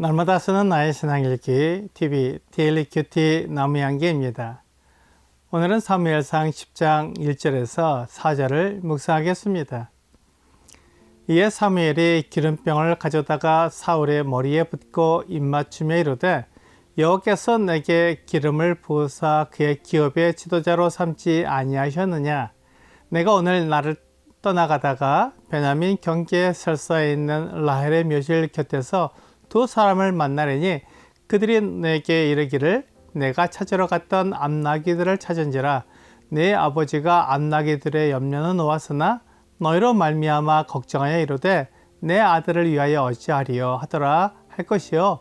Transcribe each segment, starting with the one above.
날마다 쓰는 나의 신앙 읽기 TV 데일리 큐티 나무양기입니다. 오늘은 사무엘상 10장 1절에서 4절을 묵상하겠습니다. 이에 사무엘이 기름병을 가져다가 사울의 머리에 붓고 입맞추며 이르되 여호께서 내게 기름을 부으사 그의 기업의 지도자로 삼지 아니하셨느냐 내가 오늘 나를 떠나가다가 베냐민 경계에 설사에 있는 라헬의 묘실 곁에서 두 사람을 만나려니 그들이 내게 이르기를 내가 찾으러 갔던 암나기들을 찾은지라 내 아버지가 암나기들의 염려는 놓았으나 너희로 말미암아 걱정하여 이르되 내 아들을 위하여 어찌하리요 하더라 할 것이요.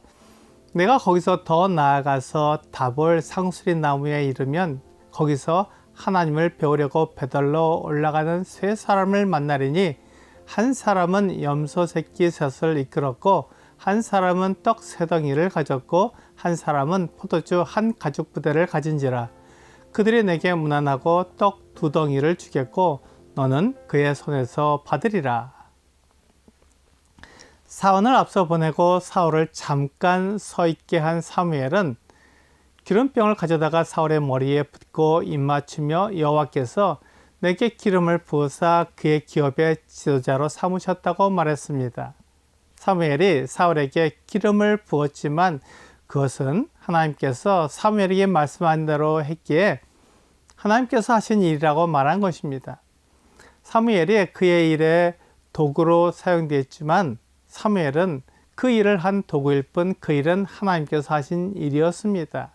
내가 거기서 더 나아가서 다볼 상수리 나무에 이르면 거기서 하나님을 배우려고 배달로 올라가는 세 사람을 만나리니 한 사람은 염소 새끼 셋을 이끌었고 한 사람은 떡 세 덩이를 가졌고 한 사람은 포도주 한 가죽 부대를 가진지라 그들이 내게 무난하고 떡 두 덩이를 주겠고 너는 그의 손에서 받으리라 사원을 앞서 보내고 사울을 잠깐 서 있게 한 사무엘은 기름병을 가져다가 사울의 머리에 붓고 입맞추며 여호와께서 내게 기름을 부으사 그의 기업의 지도자로 삼으셨다고 말했습니다. 사무엘이 사울에게 기름을 부었지만 그것은 하나님께서 사무엘에게 말씀한 대로 했기에 하나님께서 하신 일이라고 말한 것입니다. 사무엘이 그의 일에 도구로 사용되었지만 사무엘은 그 일을 한 도구일 뿐 그 일은 하나님께서 하신 일이었습니다.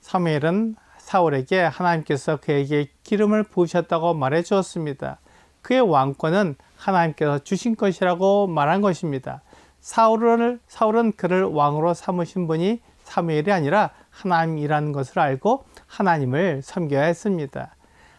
사무엘은 사울에게 하나님께서 그에게 기름을 부으셨다고 말해 주었습니다. 그의 왕권은 하나님께서 주신 것이라고 말한 것입니다. 사울을, 사울은 그를 왕으로 삼으신 분이 사무엘이 아니라 하나님이라는 것을 알고 하나님을 섬겨야 했습니다.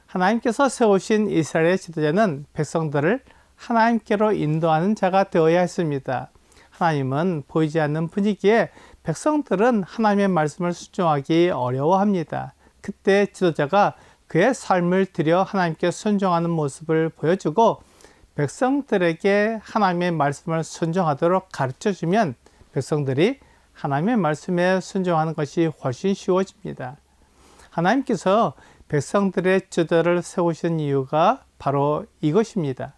하나님께서 세우신 이스라엘의 지도자는 백성들을 하나님께로 인도하는 자가 되어야 했습니다. 하나님은 보이지 않는 분위기에 백성들은 하나님의 말씀을 순종하기 어려워합니다. 그때 지도자가 그의 삶을 들여 하나님께 순종하는 모습을 보여주고 백성들에게 하나님의 말씀을 순종하도록 가르쳐 주면 백성들이 하나님의 말씀에 순종하는 것이 훨씬 쉬워집니다. 하나님께서 백성들의 주도를 세우신 이유가 바로 이것입니다.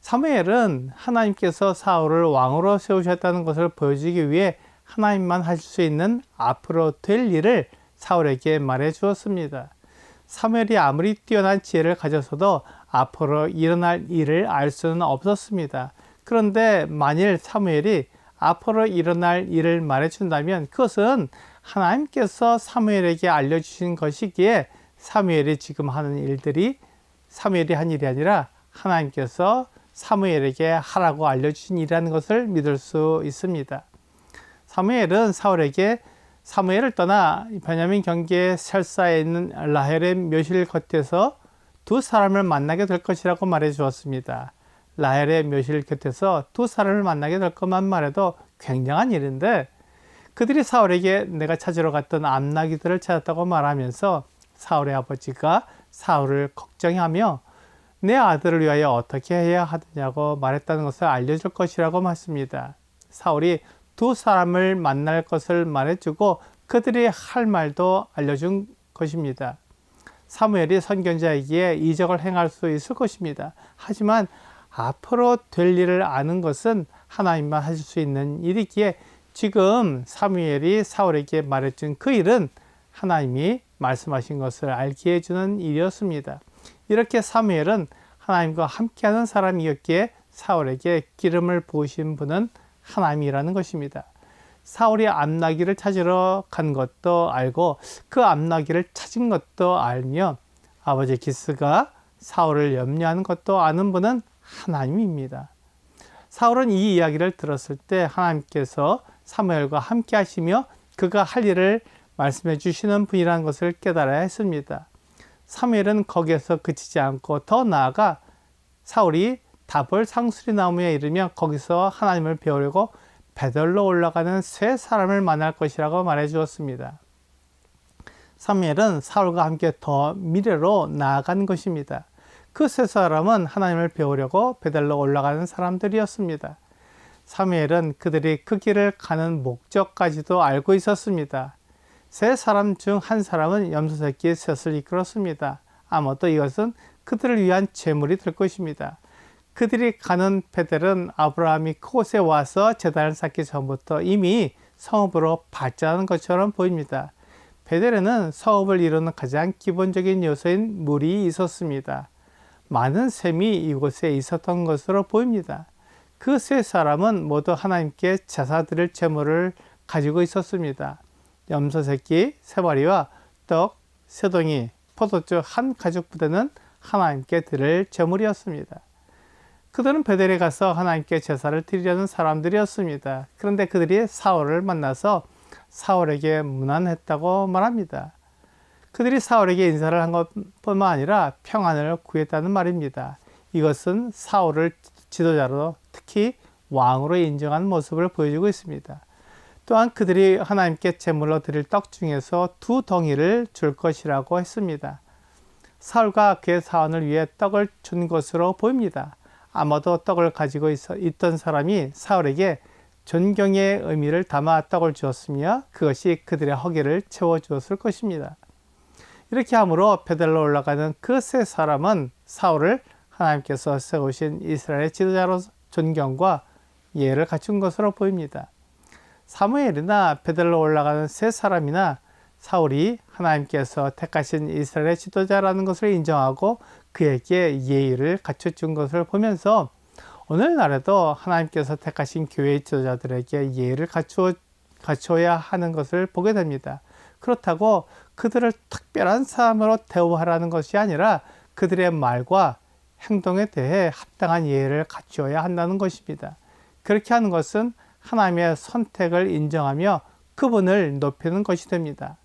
사무엘은 하나님께서 사울을 왕으로 세우셨다는 것을 보여주기 위해 하나님만 하실 수 있는 앞으로 될 일을 사울에게 말해 주었습니다. 사무엘이 아무리 뛰어난 지혜를 가졌어도 앞으로 일어날 일을 알 수는 없었습니다. 그런데 만일 사무엘이 앞으로 일어날 일을 말해 준다면 그것은 하나님께서 사무엘에게 알려주신 것이기에 사무엘이 지금 하는 일들이 사무엘이 한 일이 아니라 하나님께서 사무엘에게 하라고 알려주신 일이라는 것을 믿을 수 있습니다. 사무엘은 사울에게 사무엘을 떠나 베냐민 경계의 셀사에 있는 라헬의 묘실 곁에서 두 사람을 만나게 될 것이라고 말해 주었습니다. 라헬의 묘실 곁에서 두 사람을 만나게 될 것만 말해도 굉장한 일인데 그들이 사울에게 내가 찾으러 갔던 암나기들을 찾았다고 말하면서 사울의 아버지가 사울을 걱정하며 내 아들을 위하여 어떻게 해야 하느냐고 말했다는 것을 알려줄 것이라고 말습니다. 사울이 두 사람을 만날 것을 말해주고 그들이 할 말도 알려준 것입니다. 사무엘이 선견자이기에 이적을 행할 수 있을 것입니다. 하지만 앞으로 될 일을 아는 것은 하나님만 하실 수 있는 일이기에 지금 사무엘이 사울에게 말해준 그 일은 하나님이 말씀하신 것을 알게 해주는 일이었습니다. 이렇게 사무엘은 하나님과 함께하는 사람이었기에 사울에게 기름을 부으신 분은 하나님이라는 것입니다. 사울이 암나기를 찾으러 간 것도 알고 그 암나기를 찾은 것도 알며 아버지 기스가 사울을 염려하는 것도 아는 분은 하나님입니다. 사울은 이 이야기를 들었을 때 하나님께서 사무엘과 함께 하시며 그가 할 일을 말씀해 주시는 분이라는 것을 깨달아야 했습니다. 사무엘은 거기에서 그치지 않고 더 나아가 사울이 다볼 상수리 나무에 이르면 거기서 하나님을 배우려고 베들로 올라가는 세 사람을 만날 것이라고 말해 주었습니다. 사무엘은 사울과 함께 더 미래로 나아간 것입니다. 그 세 사람은 하나님을 배우려고 베들로 올라가는 사람들이었습니다. 사무엘은 그들이 그 길을 가는 목적까지도 알고 있었습니다. 세 사람 중 한 사람은 염소새끼 셋을 이끌었습니다. 아마도 이것은 그들을 위한 재물이 될 것입니다. 그들이 가는 베델은 아브라함이 그곳에 와서 제단을 쌓기 전부터 이미 성읍으로 발전한 것처럼 보입니다. 베델에는 성읍을 이루는 가장 기본적인 요소인 물이 있었습니다. 많은 샘이 이곳에 있었던 것으로 보입니다. 그 세 사람은 모두 하나님께 제사 드릴 제물을 가지고 있었습니다. 염소 새끼 세 마리와 떡, 세 동이, 포도주 한 가죽 부대는 하나님께 드릴 제물이었습니다. 그들은 베델에 가서 하나님께 제사를 드리려는 사람들이었습니다. 그런데 그들이 사울을 만나서 사울에게 무난했다고 말합니다. 그들이 사울에게 인사를 한 것뿐만 아니라 평안을 구했다는 말입니다. 이것은 사울을 지도자로 특히 왕으로 인정한 모습을 보여주고 있습니다. 또한 그들이 하나님께 제물로 드릴 떡 중에서 두 덩이를 줄 것이라고 했습니다. 사울과 그의 사원을 위해 떡을 준 것으로 보입니다. 아마도 떡을 가지고 있던 사람이 사울에게 존경의 의미를 담아 떡을 주었으며 그것이 그들의 허기를 채워주었을 것입니다. 이렇게 함으로 베델로 올라가는 그 세 사람은 사울을 하나님께서 세우신 이스라엘의 지도자로 존경과 예를 갖춘 것으로 보입니다. 사무엘이나 베델로 올라가는 세 사람이나 사울이 하나님께서 택하신 이스라엘의 지도자라는 것을 인정하고 그에게 예의를 갖춰준 것을 보면서 오늘날에도 하나님께서 택하신 교회의 지도자들에게 예의를 갖추어, 갖춰야 하는 것을 보게 됩니다. 그렇다고 그들을 특별한 사람으로 대우하라는 것이 아니라 그들의 말과 행동에 대해 합당한 예의를 갖추어야 한다는 것입니다. 그렇게 하는 것은 하나님의 선택을 인정하며 그분을 높이는 것이 됩니다.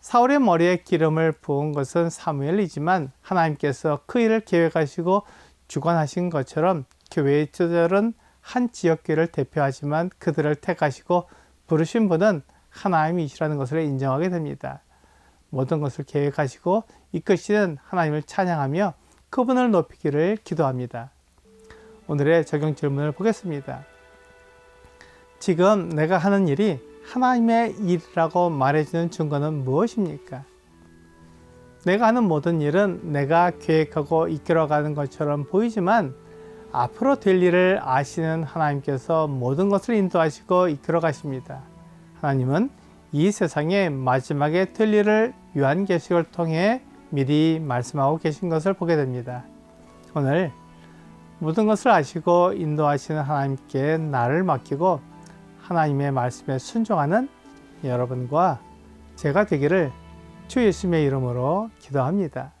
사울의 머리에 기름을 부은 것은 사무엘이지만 하나님께서 그 일을 계획하시고 주관하신 것처럼 교회의 지도자는 한 지역교회를 대표하지만 그들을 택하시고 부르신 분은 하나님이시라는 것을 인정하게 됩니다. 모든 것을 계획하시고 이끄시는 하나님을 찬양하며 그분을 높이기를 기도합니다. 오늘의 적용 질문을 보겠습니다. 지금 내가 하는 일이 하나님의 일이라고 말해주는 증거는 무엇입니까? 내가 하는 모든 일은 내가 계획하고 이끌어가는 것처럼 보이지만 앞으로 될 일을 아시는 하나님께서 모든 것을 인도하시고 이끌어 가십니다. 하나님은 이 세상의 마지막에 될 일을 요한계시를 통해 미리 말씀하고 계신 것을 보게 됩니다. 오늘 모든 것을 아시고 인도하시는 하나님께 나를 맡기고 하나님의 말씀에 순종하는 여러분과 제가 되기를 주 예수님의 이름으로 기도합니다.